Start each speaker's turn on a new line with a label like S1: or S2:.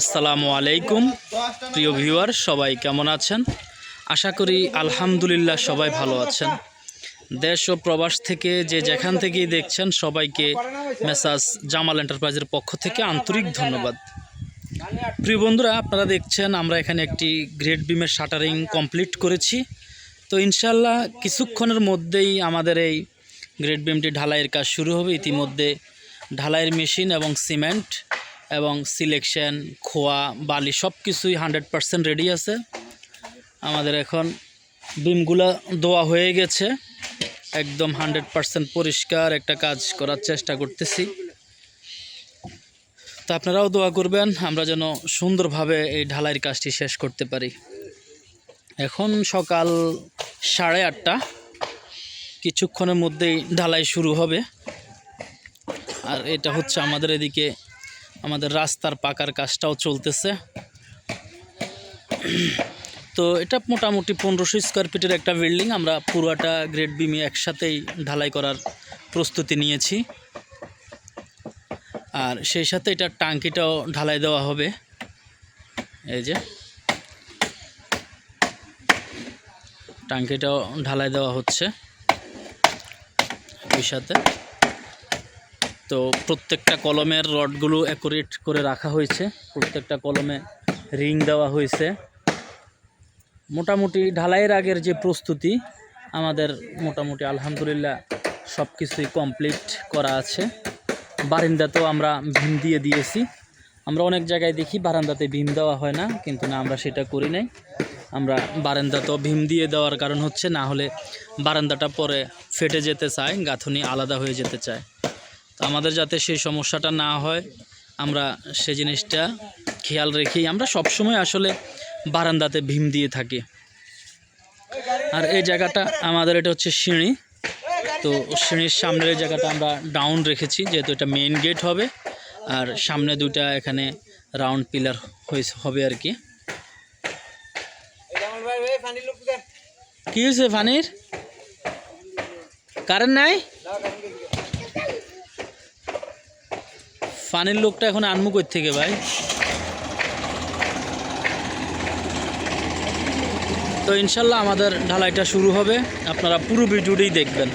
S1: আসসালামু আলাইকুম, প্রিয় ভিউয়ার, সবাই কেমন আছেন? আশা করি আলহামদুলিল্লাহ সবাই ভালো আছেন। দেশ ও প্রবাস থেকে যে যেখান থেকেই দেখছেন, সবাইকে মেসাজ জামাল এন্টারপ্রাইজের পক্ষ থেকে আন্তরিক ধন্যবাদ। প্রিয় বন্ধুরা, আপনারা দেখছেন, আমরা এখানে একটি গ্রেড বিমের শাটারিং কমপ্লিট করেছি। তো ইনশাল্লাহ কিছুক্ষণের মধ্যেই আমাদের এই গ্রেড বিমটি ঢালাইয়ের কাজ শুরু হবে। ইতিমধ্যে ঢালাইয়ের মেশিন এবং সিমেন্ট এবং সিলেকশন খোয়া, বালি সব কিছুই হান্ড্রেড পারসেন্ট রেডি আছে। আমাদের এখন বিমগুলো দোয়া হয়ে গেছে। একদম হান্ড্রেড পারসেন্ট পরিষ্কার একটা কাজ করার চেষ্টা করতেছি। তো আপনারাও দোয়া করবেন, আমরা যেন সুন্দরভাবে এই ঢালাইয়ের কাজটি শেষ করতে পারি। এখন সকাল সাড়ে আটটা, কিছুক্ষণের মধ্যেই ঢালাই শুরু হবে। আর এটা হচ্ছে আমাদের এদিকে আমাদের রাস্তার পাকার কাজটাও চলতেছে। তো এটা মোটামুটি পনেরোশো স্কোয়ার ফিটের একটা বিল্ডিং আমরা পুরোটা গ্রেড বিমি একসাথেই ঢালাই করার প্রস্তুতি নিয়েছি। আর সেই সাথে এটা টাঙ্কিটাও ঢালাই দেওয়া হবে। এই যে। টাঙ্কিটাও ঢালাই দেওয়া হচ্ছে। ওই সাথে। তো প্রত্যেকটা কলমের রডগুলো অ্যাকুরেট করে রাখা হয়েছে। প্রত্যেকটা কলমে রিং দেওয়া হয়েছে। মোটামুটি ঢালাইয়ের আগের যে প্রস্তুতি, আমাদের মোটামুটি আলহামদুলিল্লাহ সব কিছুই কমপ্লিট করা আছে। বারিন্দাতেও আমরা ভীম দিয়ে দিয়েছি। আমরা অনেক জায়গায় দেখি বারান্দাতে ভীম দেওয়া হয় না, কিন্তু না, আমরা সেটা করি নাই। আমরা বারান্দাতেও ভীম দিয়ে দেওয়ার কারণ হচ্ছে, না হলে বারান্দাটা পরে ফেটে যেতে চায়, গাঁথনি আলাদা হয়ে যেতে চায়। তো আমাদের যাতে সেই সমস্যাটা না হয়, আমরা সে জিনিসটা খেয়াল রেখেই আমরা সবসময় আসলে বারান্দাতে ভীম দিয়ে থাকি। আর এই জায়গাটা আমাদের এটা হচ্ছে সিঁড়ি। তো সিঁড়ির সামনের এই জায়গাটা আমরা ডাউন রেখেছি, যেহেতু এটা মেইন গেট হবে। আর সামনে দুটা এখানে রাউন্ড পিলার হবে আর কি। কি হয়েছে ফানির? কারেন্ট নাই? ফানির লোকটা এখন আনমু কই থেকে ভাই? তো ইনশাল্লাহ আমাদের ঢালাইটা শুরু হবে। আপনারা পুরো ভিডিওটাই দেখবেন।